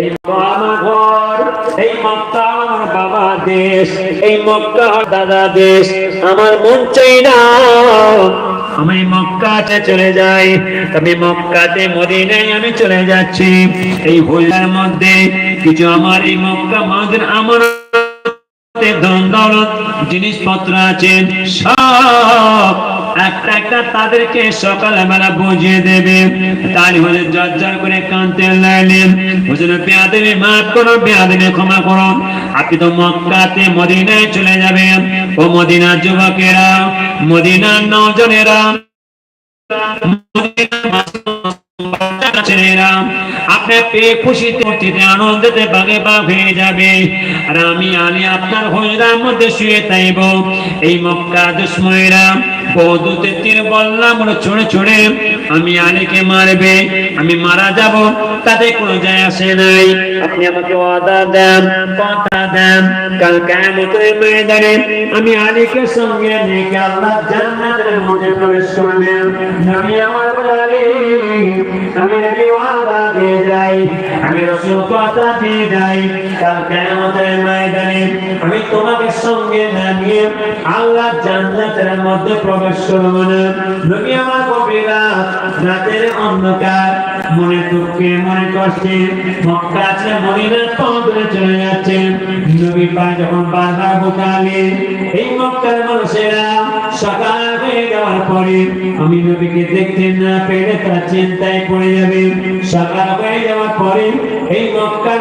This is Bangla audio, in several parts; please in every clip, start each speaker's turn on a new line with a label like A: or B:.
A: এই আমার ঘর, এই মক্কা আমার বাবা দেশ, এই মক্কা দাদা দেশ। আমার মন চাই না, আমি মক্কাতে চলে যাই। তবে মক্কাতে মদিনায় আমি চলে যাচ্ছি। এই ভুলার মধ্যে কিছু আমার, এই মক্কা মাদের আমার জিনিসপত্র আছে, সব একটা একটা তাদেরকে সকালবেলা বুঝিয়ে দেবে। তাই হলে জর্জর করে কানতে লাগলেন হুজুর পেয়াদেবে মাফ করো পেয়াদেবে ক্ষমা করো। আপনি তো মক্কাতে মদিনায় চলে যাবেন। ও মদিনার যুবকেরা, মদিনার নজনেরা, মদিনার আপনার পেয়ে খুশিতে অতীতে আনন্দেতে বাগে বাগ হয়ে যাবে। আর আমি আনি আপনার হজরার মধ্যে শুয়ে তাইব এই মক্কা দুশ্ময়েরা বৌদুতে তীর বললাম ছুঁড়ে ছুঁড়ে আমি আলীকে মারবে, আমি মারা যাব, তাতে কোনো যায় আসে নাই। আপনি আমাকে ওয়াদা দেন, কথা দেন, কাল কিয়ামতের ময়দানে আমি আলীকে সঙ্গে নিয়ে আল্লাহ জান্নাতের মধ্যে প্রবেশ করবেন। আমি আমার বলে আমি নবী ওয়াদা দিয়ে যাই। আমি রসুল কথা দিয়ে যাই, কাল কিয়ামতের ময়দানে আমি তোমাকে সঙ্গে না নিয়ে আল্লাহ জান্নাতের মধ্যে প্রবেশ করব না। রাতের অন্ধকার মনে দুঃখে, মনে কষ্টে চলে নবী যখন এই মক্কার মানুষেরা সকাল হয়ে যাওয়ার পরে আমি নবীকে দেখতে না পেরে তার চিন্তায় পড়ে যাবে। সকাল হয়ে যাওয়ার পরে এই মক্কার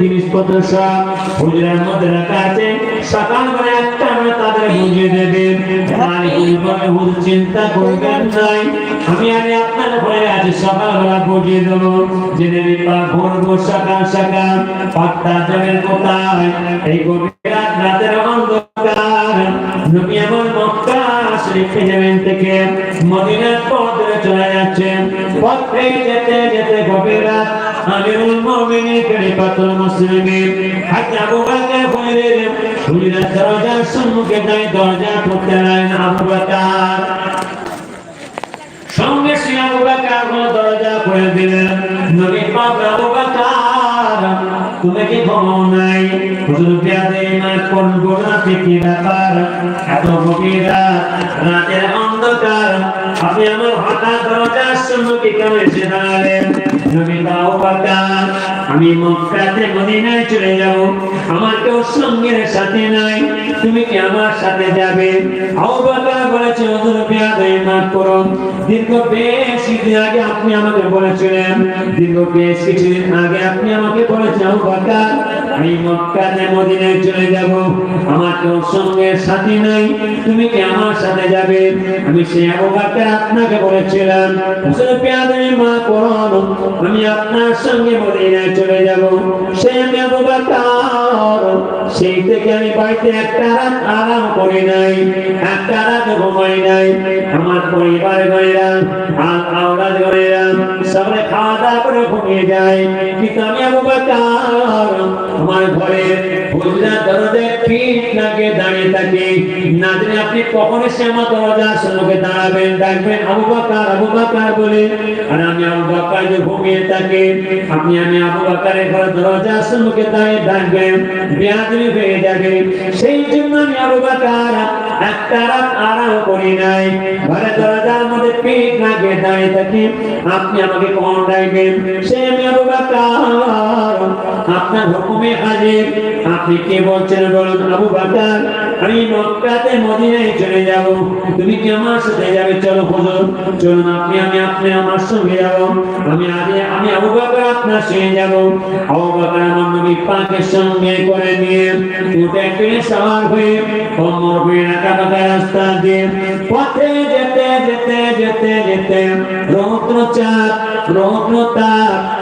A: জিনিসপত্র সব হুজরার মধ্যে রাখা আছে। সকাল একটা তাদের বুঝিয়ে দেবে। মালিকুল চিন্তা করবেন নাই, আমি আগে আপনার ভয়ে আছি সকালবেলা বুঝিয়ে দেবো। জেনে নিবা ঘুরবো সকাল সকাল, পাত্তা জলের কোথায়? এই গভীর রাত, রাতের অন্ধকার। নবী আমার মক্কা শরীফে যাবেন থেকে মদিনার পথ চলে যাচ্ছেন। পথে যেতে যেতে গভীর রাত আমিরুল মুমিনিন, খলিফাতুল মুসলিমিন। হাজী আবু বকর বলেন হুজুরের দরজার সম্মুখে যাই দরজা খুলতে লাগলেন আবু বকর। সঙ্গে সে আবু বকর দরজা খুলে দিলেন। নবী পাক আবু বকর তুমি কি ঘুমাও নাই? হুজুর বিয়াদে না কোন গোনাতে কি ব্যাপার? এত রাত, রাতের অন্ধকার। আপনি আমার হঠাৎ দরজার সম্মুখে কেন এসে দাঁড়ালেন? নবী আবু বকর আমি মক্কাতে মদিনায় চলে যাব। আমার কেউ সঙ্গের সাথে নাই। তুমি কি আমার সাথে যাবে? আবু বকর বলেছে হুজুর মাফ করুন দীর্ঘ বেশ আগে আপনি আমাকে বলেছিলেন। দীর্ঘ বেশ আগে আপনি আমাকে বলেছেন বকর আমি মক্কাতে মদিনায় চলে যাব। আমার কেউ সঙ্গের সাথী নাই। তুমি কি আমার সাথে যাবে? আমি সে আবু আপনাকে বলেছিলাম, হুজুর বিয়াদে মাফ করুন আমি আপনার সঙ্গে মদিনায় চলে যাব। সে আমি আবু বকর সেই থেকে আমি বাড়িতে একটা রাত আরাম করি নাই, একটা রাত ঘুমাই নাই। আমার পরিবার গয়েরা আর আওলাদ গয়েরা সবাই খাওয়া করে ঘুমিয়ে যায়। কিন্তু আমি আবু বকর আমার ঘরে দরজে লাগে দাঁড়িয়ে থাকি। না জানি আপনি কখন এসে আমার সম্মুখে দাঁড়াবেন, ডাকবেন আবু বকর আবু বকর বলে। আর আমি আবু বকর যে ঘুমিয়ে আপনি আমি আবু বকরের ঘরে সম্মুখে দাঁড়িয়ে বিয়াদবি হয়ে যাবে। সেই জন্য আমি আবু বকর একটা রাত আরাম করি নাই। ঘরে দরজার মধ্যে পিঠ লাগে দাঁড়িয়ে থাকি। আপনি আমাকে কখন ডাইবেন সে আমি আবু বকর আপনার হুকুমে হাজির। আপনি কে বলছেন বলুন, আবু বকর, আমি মক্কাতে মদিনায় চলে যাব। তুমি কি আমার সাথে যাবে? চলো হুজুর, চলুন আপনি, আমি আপনি আমার সঙ্গে যাব। আমি আগে, আমি আবু বকর আপনার সঙ্গে যাব। আবু বকর আমার নবী পাকের সঙ্গে করে নিয়ে উঠে ট্রেনে সওয়ার হয়ে কোমর হয়ে রাখা রাখা রাস্তা দিয়ে পথে যেতে যেতে যেতে যেতে রৌদ্র চাঁদ, রৌদ্র তাপ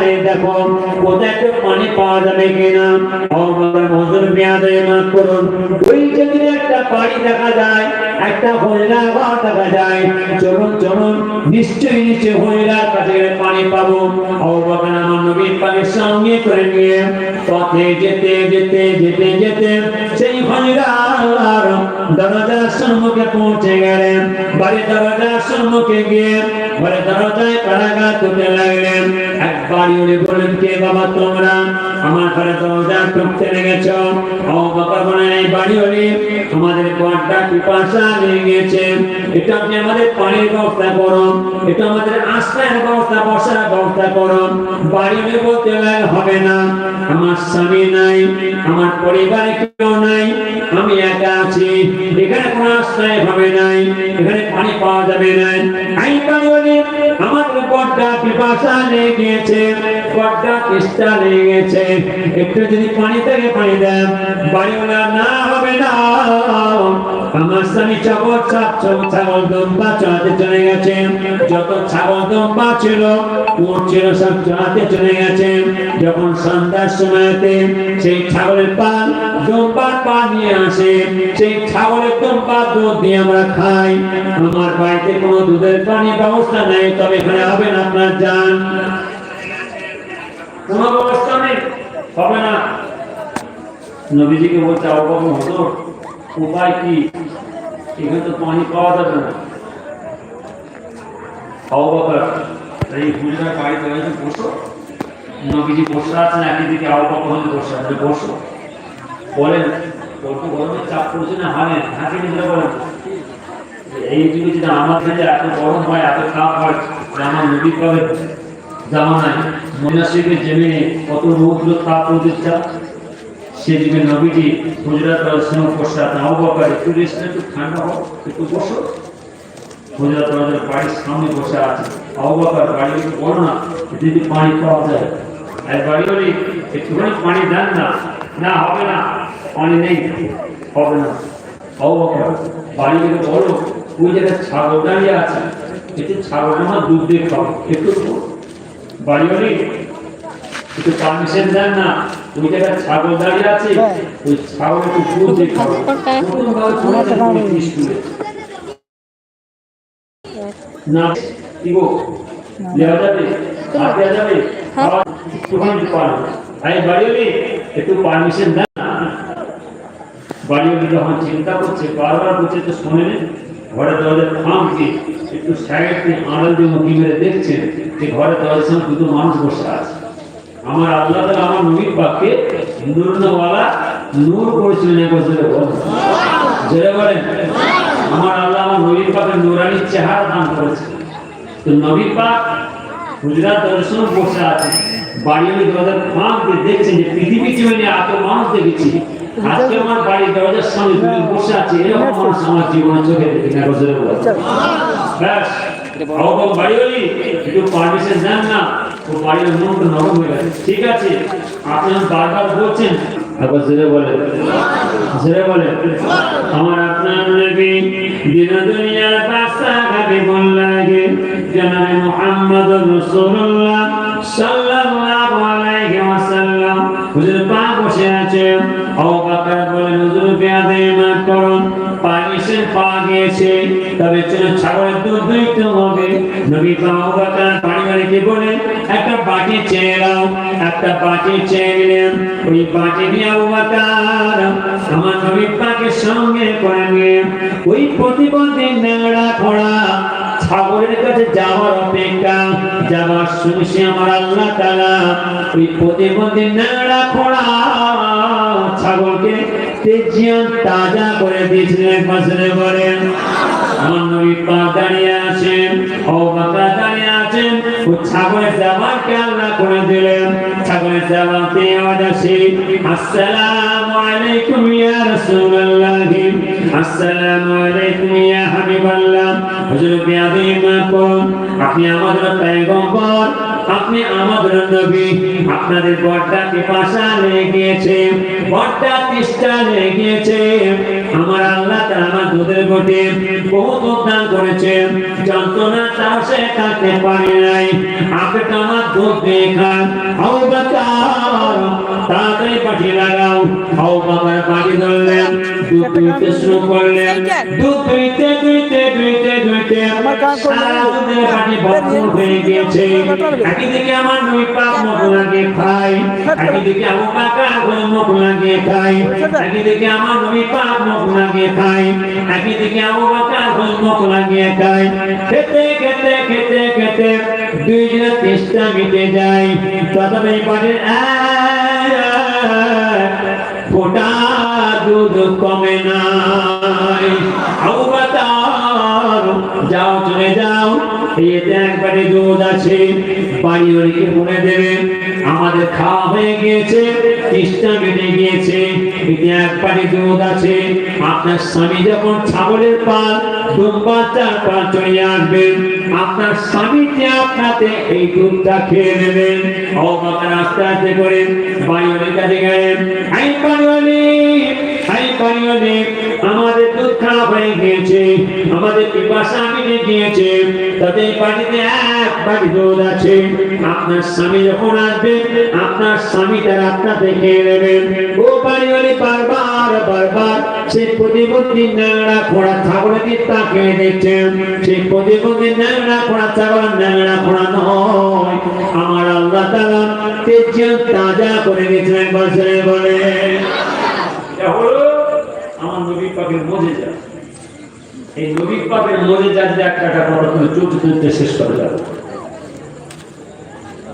A: রে দেখো, কোথায় একটু পানি পাওয়া যাবে কিনা? বাতার মজুর মেয়াদে মাফ করুন। ওই যেদিনে একটা বাড়ি দেখা যায়, একটা হরিণা ঘর দেখা যায় চলুন চলুন নিশ্চয়ই নিশ্চয়ই হরিণার কাছে পানি পাবো। বাতার আমার নবীর পানির সঙ্গে করে নিয়ে পথে যেতে যেতে যেতে যেতে সেই হরিণার দরজার সম্মুখে পৌঁছে গেলেন, বাড়ির দরজার সম্মুখে গিয়ে ঘরে দরজায় কারাগার করতে লাগলেন। একবার উনি বললেন, কে বাবা তোমরা? আমার ঘরে দরজা ঢুকতে লেগেছ। ও বাবা বলেন এই বাড়ি হলি আমাদের ঘরটা পিপাসা লেগে গেছে। এটা আপনি আমাদের পানির ব্যবস্থা করুন। এটা আমাদের আশ্রয়ের ব্যবস্থা, বসার ব্যবস্থা করুন। বাড়ি হলে বলতে হবে না। আমার স্বামী নাই, আমার পরিবারে কেউ নাই, আমি একা আছি। এখানে কোনো আশ্রয় হবে নাই, এখানে পানি পাওয়া যাবে নাই। আই পানি বলি আমার পর্দা পিপাসা লেগেছে বড্ডা তেষ্টা গেছে একটু যদি পানি থেকে পানি দেন, বাড়িওয়ালা না যখন সন্ধ্যার সময়তে সেই ছাগলের পাল দম্বার পা নিয়ে আসে, সেই ছাগলের দম্বা দুধ দিয়ে আমরা খাই। আমার বাড়িতে কোনো দুধের পানির ব্যবস্থা নেই, তবে এখানে হবে না আপনার যান কোনো ব্যবস্থা নেই? হবে না। নবীজিকে বলতে অবগত হতো উপায় কি? এখানে তো পানি পাওয়া যাবে না। অবকার এই হুজুরা বাড়িতে হয়েছে বসো। নবীজি বসে আছেন একদিকে অবকার হলে বসে আছে? বসো। বলেন কত গরমে চাপ পড়ছে না হানে হাঁকে নিজেরা বলেন এই যুগে যদি আমার কাছে এত গরম হয়, এত খারাপ হয় আমার নবী কবে জামানায় মহিনাশিকের জমিনে কত রৌদ্র, তাপ প্রতিষ্ঠা সে যুগে নবীজি গুজরাট রাজস্থান পশ্চাৎ নবকার একটু রেস্ট একটু ঠান্ডা হোক, একটু বসো। গুজরাট রাজের বাড়ির সামনে বসে আছে। অবকার বাড়ি একটু বলো না যদি পানি পাওয়া যায়। আর বাড়ি একটুখানি পানি দেন না না হবে না, পানি নেই, হবে না। অবকার বাড়ি থেকে বলো, ওই জায়গায় ছাগল দাঁড়িয়ে আছে একটু ছাগল আমার দুধ দিয়ে খাও একটু বাড়ি একটু পারমিশন দেন না ওই জায়গায় ছাগল দাঁড়িয়ে আছে? ওই ছাগল একটু দুধ দিয়ে খাও প্রথম ভাবে চলে যাবে ওই স্কুলে না কি গো? দেওয়া যাবে? আর দেওয়া যাবে? আবার একটুখানি পারো আই বাড়িওলি একটু পারমিশন দেন না। বাড়িওলি যখন চিন্তা করছে বারবার করছে তো শোনেনি ঘরে দরজা থাম কি? একটু সাইড দিয়ে আড়াল দিয়ে মুখি মেরে দেখছেন যে ঘরে দরজার সামনে দুটো মানুষ বসে আছে। আমার আল্লাহ আমার নবীর পাককে নূরনওয়ালা নূর করেছিলেন এক বছরে। বলেন। আমার আল্লাহ আমার নবীর পাকের নূরানি চেহারা দান করেছে তো নবীর পাক গুজরাট দর্শন বসে আছে। বাড়ির দরজার ফাঁক দেখছেন যে পৃথিবী জীবনে এত মানুষ দেখেছি। আজকে আমার বাড়ির দরজার সামনে বসে আছে, এরকম মানুষ আমার জীবনে চোখে দেখি না বছরে ব্যাস। অবকম বাড়ি হলি একটু পারমিশন দেন না। ও বাড়ির মনটা নরম হয়ে গেছে। ঠিক আছে আপনি বারবার বলছেন। একবার জোরে বলে জোরে বলে আমার আপনার নবী দিন দুনিয়ার বাদশা কাকে লাগে। জনাবে মুহাম্মদ রাসূলুল্লাহ সাল্লাল্লাহু আলাইহি ওয়াসাল্লাম। হুজুর পা বসে আছে আবু বলেন হুজুর মাফ করুন। পারমিশন পাওয়া গিয়েছে, তবে চলো ছাগলের দুধ দিতে হবে। নবী আবু বকর পানি বাড়িতে বলে, একটা বাটি চেয়ে নাও, একটা বাটি চেয়ে নিলেন। ওই বাটি নিয়ে আবু আমার নবী পাকের সঙ্গে করে ওই প্রতিবন্ধী ন্যাংরা খোড়া ছাগলের কাছে যাওয়ার অপেক্ষা। যাওয়ার শুনছি আমার আল্লাহ তালা ওই প্রতিবন্ধী ন্যাংরা খোড়া ছাগলকে তেজিয়ান তাজা করে দিয়েছিলেন এক বছরে পরে আমার নবী দাঁড়িয়ে আছেন ও বাবা দাঁড়িয়ে আছেন, ও ছাগলের জামাকে আল্লাহ করে দিলেন। ছাগলের জামাতে আওয়াজ আসে আলাইকুম ইয়া রাসূলুল্লাহ। আসসালামু আলাইকুম ইয়া হাবিবাল্লাহ। হুজুর বিয়াদি কোন আপনি আমাদের পয়গম্বর। আপনি আমাদের নবী। আপনাদের বড়টাকে পাশা লেগেছে বড়টা তিষ্ঠা লেগেছে আমার আল্লাহ তাআলা আমার দুধের গোটে বহুত উদ্যান করেছে। যন্ত্রণা তাও সে কাটতে পারে নাই। আপনি আমার দুধ দিয়ে খান। হাও বাকার তাড়াতাড়ি পাঠিয়ে লাগাও। হাও বাবার পানি ধরলেন? দুধ শুরু করলেন দুধ দুইতে দুইতে দুইতে দুইতে সারা দুধের পানি ভরপুর হয়ে গিয়েছে। একদিকে আমার নই পাক মুখ লাগিয়ে খাই একদিকে আবু বাকার করে মুখ লাগিয়ে খাই একদিকে আমার নই পাক মুখ লাগিয়ে খাই একদিকে আবু বাকার করে মুখ লাগিয়ে খাই খেতে খেতে খেতে খেতে দুইজনের তেষ্টা মিটে যায়। তবে পানির ফোটা দুধ কমে নাই যাও, চলে যাও। এতে একবারে দুধ আছে। বাড়ি বাড়িকে বলে দেবে, আমাদের খাওয়া হয়ে গিয়েছে তৃষ্ণা বেড়ে গিয়েছে। এতে একবারে দুধ আছে। আপনার স্বামী যখন ছাগলের পাল দুম্বার চার পাল চলে আসবেন আপনার স্বামী যে আপনাকে এই দুধটা খেয়ে নেবেন অবাকার আস্তে আস্তে করে বাড়ি বাড়িওয়ালির কাছে গেলেন আপনার স্বামী যখন আসবে, আপনার স্বামী তার আপনাকে খেয়ে নেবেন ও বাড়িওয়ালি বারবার বারবার সেই প্রতিবন্ধী ন্যাংরা খোড়া ছাগলকে তাকে দেখছেন সেই প্রতিবন্ধী ন্যাংরা খোড়া ছাগল ন্যাংরা খোড়া নয়। আমার আল্লাহ তাআলা তেজিয়ান তাজা করে একবার বলে এটা হলো আমার নবী পাকের এই নবী পাকের যদি চলতে শেষ করে যাবে।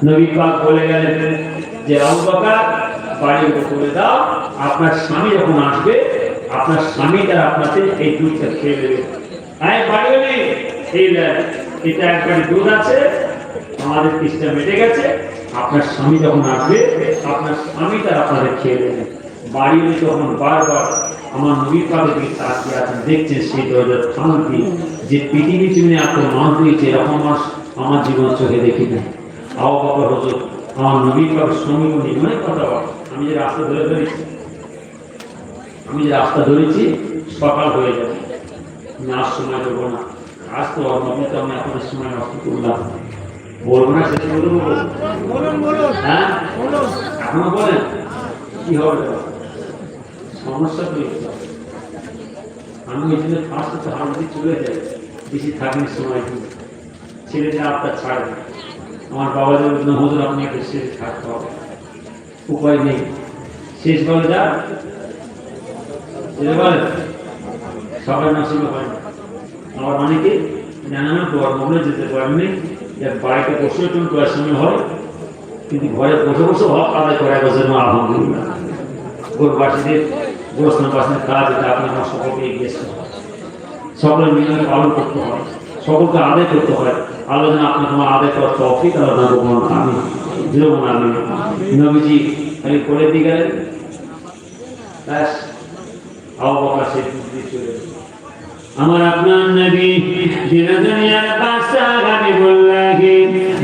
A: নবী পাক বলে গেলেন যে, আবু বাড়ির দাও, আপনার স্বামী যখন আসবে, আপনার স্বামী তার আপনাকে এই দুধটা খেয়ে দেবে। আয় বাড়ি নেই। এই এটা একবারে দুধ আছে, আমাদের তৃষ্ণা মেটে গেছে, আপনার স্বামী যখন আসবে, আপনার স্বামী তার আপনাদের খেয়ে দেবে। বাড়ি যখন বারবার আমার নবীর পাবে দিকে তাকিয়ে আছেন দেখছেন সেই দরজার শান্তি যে পৃথিবী তুমি এত মানুষ দিয়েছে এরকম আমার জীবন চোখে দেখি না আও বাবা হজর আমার নবীর পাবে সঙ্গে উনি অনেক কথা আমি যে রাস্তা ধরে ধরেছি আমি যে রাস্তা ধরেছি সকাল হয়ে যাবে আমি সময় দেবো না। আজ তো নবী তো আমি আপনার সময় নষ্ট করলাম। বলব না
B: বলুন বলুন।
A: হ্যাঁ?
B: বলুন।
A: এখনও বলেন? কি হবে? সমস্যা তো এই। আমি ওই জন্য ফার্স্ট তো হালদি চলে যাই, বেশি থাকিনি সময় দিই ছেলেদের আপনার ছাড়ে না। আমার বাবা যেন হুজুর, আপনি একটা শেষ থাকতে হবে উপায় নেই শেষ বলে যা বলে সবাই নসিবে হয় না। আবার অনেকে নানান কর্মগুলো যেতে পারেননি যে বাড়িতে বসে একটু সময় হয়, কিন্তু ঘরে বসে বসে হক আদায় করে বছর আলহামদুলিল্লাহ গোরবাসীদের গোরস্থানবাসীদের কাজ এটা আপনার আমার সকলকে এগিয়ে আসতে হয় সকলের মিলে পালন করতে হয়। সকলকে আদায় করতে হয়। আল্লাহ যেন আপনার তোমার আদায় করার তফিক আল্লাহ না বলুন আমি যেরকম আমি নবীজি খালি করে দিয়ে গেলেন। ব্যাস আবহাওয়া চলে আমার আপনার নবী, যিনি দুনিয়ার বাদশাহ হাবিবুল্লাহি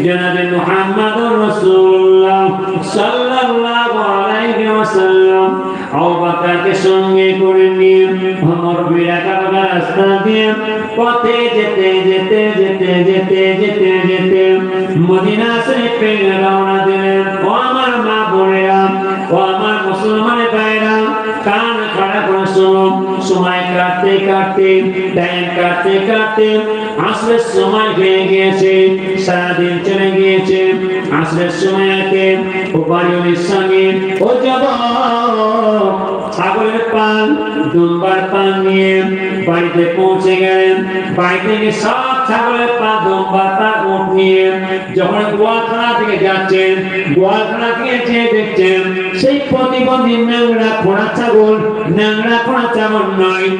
A: জনাবে মুহাম্মদুর রাসূলুল্লাহ সাল্লাল্লাহু আলাইহি ওয়াসাল্লাম আবু বকরকে সঙ্গে করে নিয়ে ভ্রমর বিরাকা রাস্তা দিয়ে পথে যেতে যেতে যেতে যেতে যেতে যেতে মদিনা শরীফে রওনা দিলেন। ও আমার মা বোনেরা, ও আমার মুসলমানের ভাইরা, কান খাড়া শোনো, সময় কাটতে কাটতে টাইম কাটতে কাটতে আসলে সময় হয়ে গিয়েছে, সারাদিন চলে গিয়েছে আসলে সময় ও বাড়ির সঙ্গে ও যাব। ছাগলের পান দুম্বার পান নিয়ে বাড়িতে পৌঁছে গেলেন। বাড়ি থেকে সব ছাগলের পা দুম্বার পা উঠ যখন গোয়ালখানা থেকে যাচ্ছেন, গোয়ালখানা থেকে যেয়ে দেখছেন, সেই প্রতিবন্ধী ন্যাংরা খোঁড়া ছাগল, ন্যাংরা খোঁড়া ছাগল নয়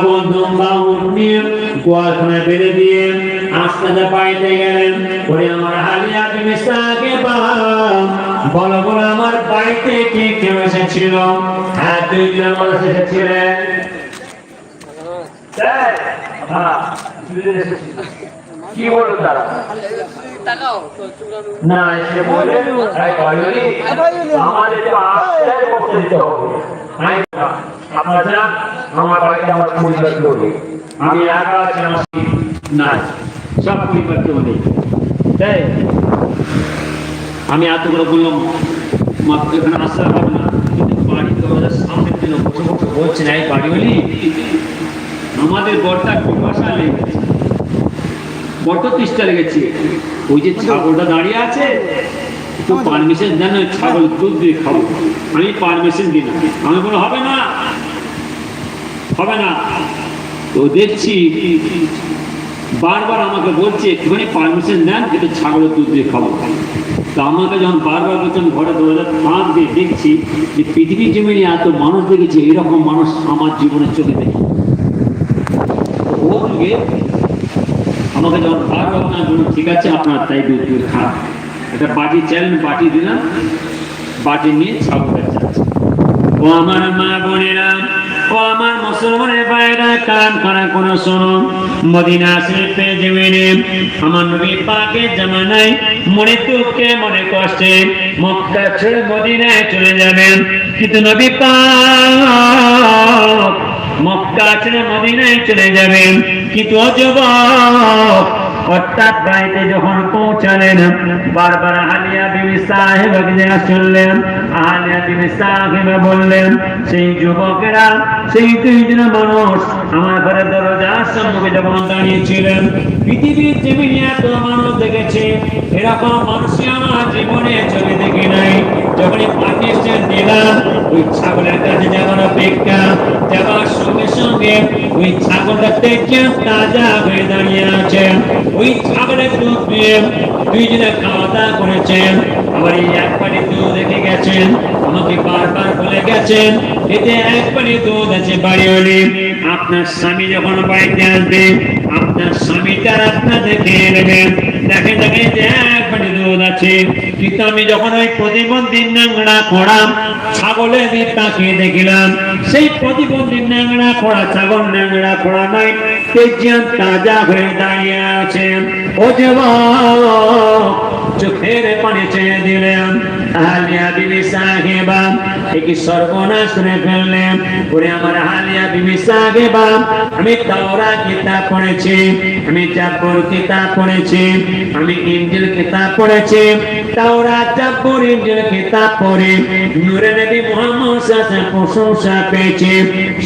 A: ছাগল ছাগল উঠ নিয়ে গোয়ালখানায় বেঁধে দিয়ে আস্তে আস্তে গেলেন। ওরে আমার হালিয়া তুমি সাকে বলো বলো আমার বাড়িতে কে কেউ এসেছিল? হ্যাঁ দুইজন মানুষ এসেছিলেন।
B: এসেছিল। কি বলল তারা? না এসে বলে আমাদের করতে দিতে হবে। আমি
A: না এত করে বললাম মাত্র এখানে আসতে হবে না। কিন্তু বাড়ি দরজার সামনে দিন বসে বসে বলছেন এই বাড়ি হলি আমাদের বরটা পিপাসা লেগেছে। বড্ড তিষ্ঠা লেগেছে? ওই যে ছাগলটা দাঁড়িয়ে আছে, একটু পারমিশন দেন ছাগল দুধ দিয়ে খাব। আমি পারমিশন দিই না। আমি বলো হবে না। হবে না। তো দেখছি, বারবার আমাকে বলছে, একটুখানি পারমিশন দেন একটু ছাগলের দুধ দিয়ে খাব। তা আমাকে যখন বারবার বলছেন, ঘরে দরজা ফাঁক দিয়ে দেখছি যে পৃথিবীর জমিনে এত মানুষ দেখেছি, এরকম মানুষ আমার জীবনে চোখে দেখি। তো ও বলবে আমাকে যখন বারবার না বলুন ঠিক আছে আপনার, তাই দুধ দুধ খান একটা বাটি চাইলেন বাটি দিলাম, বাটি নিয়ে যাচ্ছে। ও আমার মা বোনেরা, ও আমার মুসলমানের বাইরা কান খানা কোন শোনো। মদিনা শরীফে জমিনে আমার নবী পাকে জামানায় মনে দুঃখে, মনে কষ্টে মক্কা ছেড়ে মদিনায় চলে যাবেন। কিন্তু নবী পাক মক্কা ছেড়ে মদিনায় চলে যাবেন। কিন্তু ও যুবক, অর্থাৎ বাড়িতে যখন পৌঁছালেন, বারবার হালিয়া বিবি সাহেবকে যা শুনলেন হালিয়া বিবি সাহেবা বললেন, সেই যুবকেরা, সেই দুইজন মানুষ আমার ঘরের দরজার সম্মুখে যখন দাঁড়িয়েছিলেন, পৃথিবীর জীবনে এত মানুষ দেখেছে, এরকম মানুষই আমার জীবনে চোখে দেখি নাই। যখনই পাকিস্তান দিলাম, ওই ছাগলের কাছে যাওয়ার অপেক্ষা যাওয়ার সঙ্গে সঙ্গে ওই ছাগলটা দেখে তাজা হয়ে দাঁড়িয়ে আছে। ওই ছাগলের দুধ দিয়ে দুইজনে খাওয়া দাওয়া করেছেন। আবার এই এক পানি দুধ রেখে গেছেন, আমাকে বারবার বলে গেছেন, এতে এক পানি দুধ আছে বাড়ি হলে আপনার স্বামী যখন বাড়িতে আসবে, আপনার স্বামীটার আপনাদের খেয়ে নেবেন দেখে দেখে যে এক পানি দুধ আছে। কিন্তু আমি যখন ওই প্রতিবন্ধী ন্যাংড়া খোড়া ছাগলের দিক তাকিয়ে দেখিলাম, সেই প্রতিবন্ধী ন্যাংড়া খোড়া ছাগল ন্যাংড়া খোড়া নাই, তেজিয়ান তাজা হয়ে দাঁড়িয়ে আছে। ও যুবক চোখের পানি চেয়ে দিলেন। হালিয়া বিবি সাহেবা একই সর্বনাশ করে ফেললেন। ওরে আমার হালিয়া বিবি সাহেবা, আমি তাওরা কিতাব পড়েছি, আমি জাবর কিতাব পড়েছি, আমি ইঞ্জিল কিতাব পড়েছি, তাওরা জাবর ইঞ্জিল কিতাব পড়ে, নূরে নবী মুহাম্মদ সাল্লাল্লাহু প্রশংসা পেয়েছে।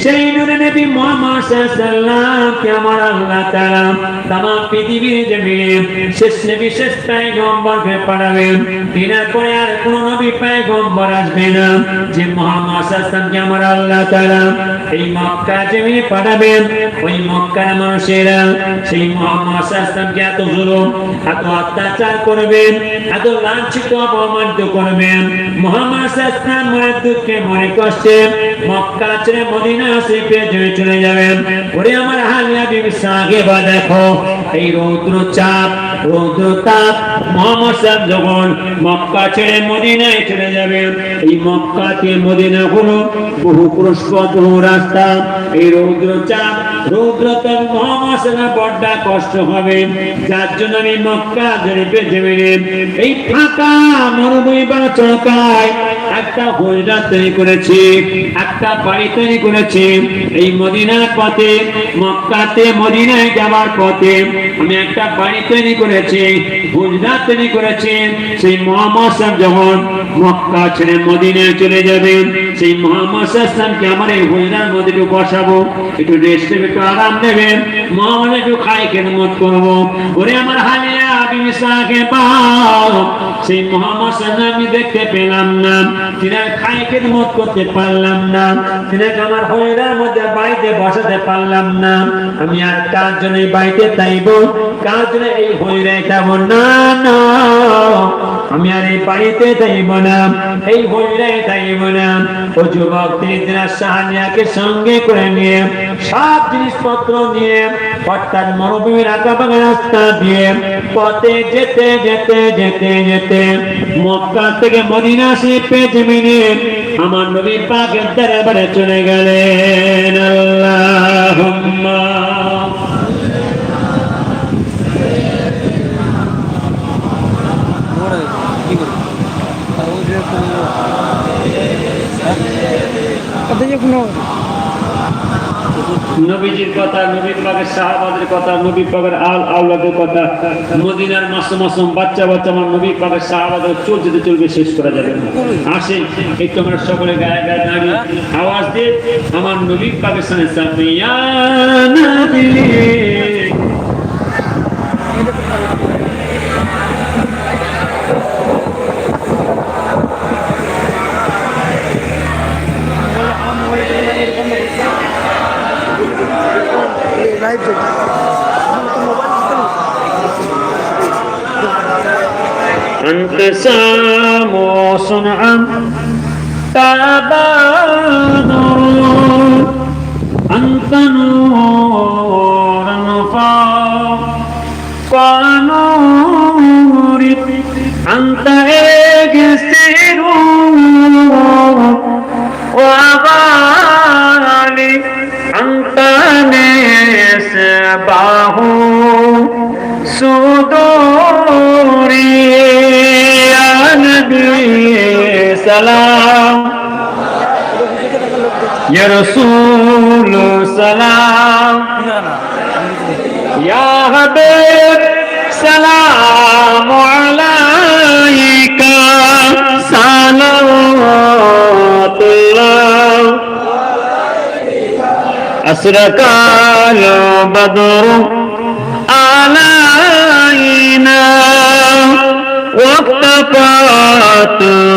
A: সেই নূরে নবী মুহাম্মদ সাল্লাল্লাহু কে আমার আল্লাহ তাআলা তাম পৃথিবীর জমিনে শেষ নবী শেষ পয়গম্বরকে পাঠাবেন তিনার পরে আর কোন নবী পয়গম্বর আসবে না। যে মুহাম্মদ সাল্লাল্লাহু কে আমার আল্লাহ তাআলা এই মক্কা জমিনে পাঠাবেন, ওই মক্কার মানুষেরা সেই মুহাম্মদ সাল্লাল্লাহু কে এত জুলুম, এত অত্যাচার করবেন, এত লাঞ্ছিত, অপমানিত করবেন। মুহাম্মদ সাল্লাল্লাহু মনের দুঃখে মনে কষ্টে মক্কা ছেড়ে মদিনা শরীফে জয় চলে যাবেন। ওরে আমার হালিয়া বিবি সাহেবা, দেখো, এই রৌদ্র চাপ বহু পুরস্কার বহু রাস্তা। এই রৌদ্র চাপ রৌদ্র তাপ মোহাম্মদ কষ্ট হবে। যার জন্য আমি মক্কা শরীফে জমিনে এই ফাঁকা মরুভূমি বা চৌকায় একটা হজরা তৈরি করেছি, একটা বাড়ি তৈরি করেছি। এই মদিনার পথে, মক্কাতে মদিনায় যাওয়ার পথে আমি একটা বাড়ি তৈরি করেছি হুজরা তৈরি করেছি। সেই মোহাম্মদ সাহেব যখন মক্কা ছেড়ে মদিনায় চলে যাবে, সেই মোহাম্মদ সাহেবকে আমার এই হুজরার একটু বসাবো, একটু রেস্ট নেবে, একটু আরাম নেবেন মোহাম্মদ একটু খাই কেন খেদমত করব। ওরে আমার হালিয়া বিমিসাকে পাও সেই মোহাম্মদ সাহেব আমি দেখতে পেলাম না। তিনার খাই খেদমত করতে পারলাম না তিনাকে আমার হইরার মধ্যে বাড়িতে বসাতে পারলাম না। আমি আর কার জন্য বাড়িতে তাইব? কার জন্য এই হইরাই কেমন? না না। আমি আর এই বাড়িতে যাইব না, এই হইরাই যাইব না। ও যুবক, তিনি সাহানিয়াকে সঙ্গে করে নিয়ে সব জিনিসপত্র নিয়ে অর্থাৎ মরুভূমির আঁকাবাগা রাস্তা দিয়ে পথে যেতে যেতে যেতে যেতে মক্কা থেকে মদিনা শিল্পে জমিনে আমার নবী পাকের দরবারে চলে গেলেন। আল্লাহুম্মা। নবীজির কথা, নবী পাকের সাহাবাদের কথা, নবী পাকের আল আউলাদের কথা, মদিনার মাসুম মাসুম বাচ্চা বাচ্চা আমার নবী পাকের সাহাবাদের চলতে চলবে, শেষ করা যাবে না। আসেন একটু আমরা সকলে গায়ে গায়ে দাঁড়িয়ে আওয়াজ দিয়ে, আমার নবী পাকের সামনে সামনে واقتساموا صنعا تبادروا أنت نور فوق نور أنت اكسر وغالي أنت نسبه سور সালাম। ইয়া রাসূল সালাম। ইয়া হাবিব সালাম আলাইকা। সালাওয়াতুল্লাহ। আসরাকাল বদর আলাইনা। ওয়াক্তাফা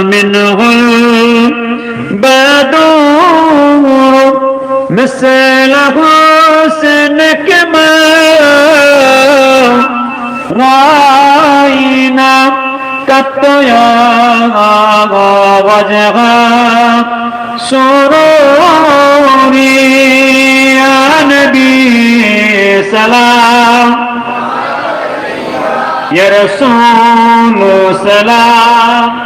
A: منه البدور مثل حسنك ما رأينا قط يا وجه سروري يا نبي سلام يا رسول سلام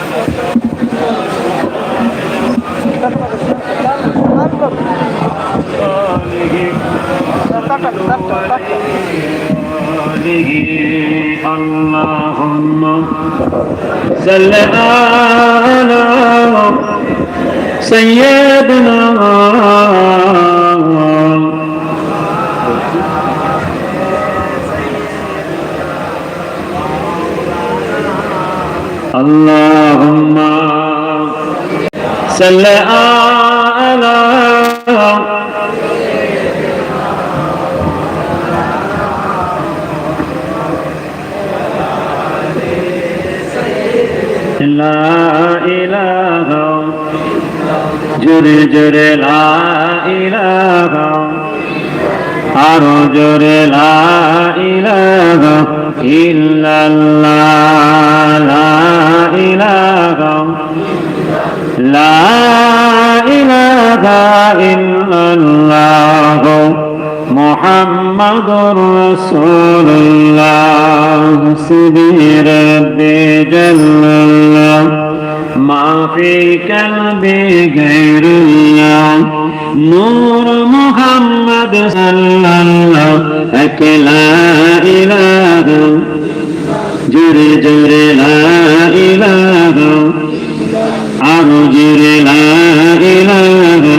A: آله اللهم صل على سيدنا اللهم صل على লা ইলাহা জোরে জোরে লা ইলাহা আরও জোরে লা ইলাগ ইল্লাল্লাহ লা ইলাহা লা ইলাহা ইল্লা মুহাম্মাদুর রাসূলুল্লাহ সিদি রব্বি জাল্লাল্লাহ ما في قلبي غير الله نور محمد صلى الله عليه لا إله جري جري لا إله আরো জোরে লা ইলাহা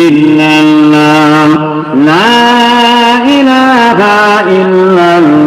A: ইল্লাল্লাহ লা إله إلا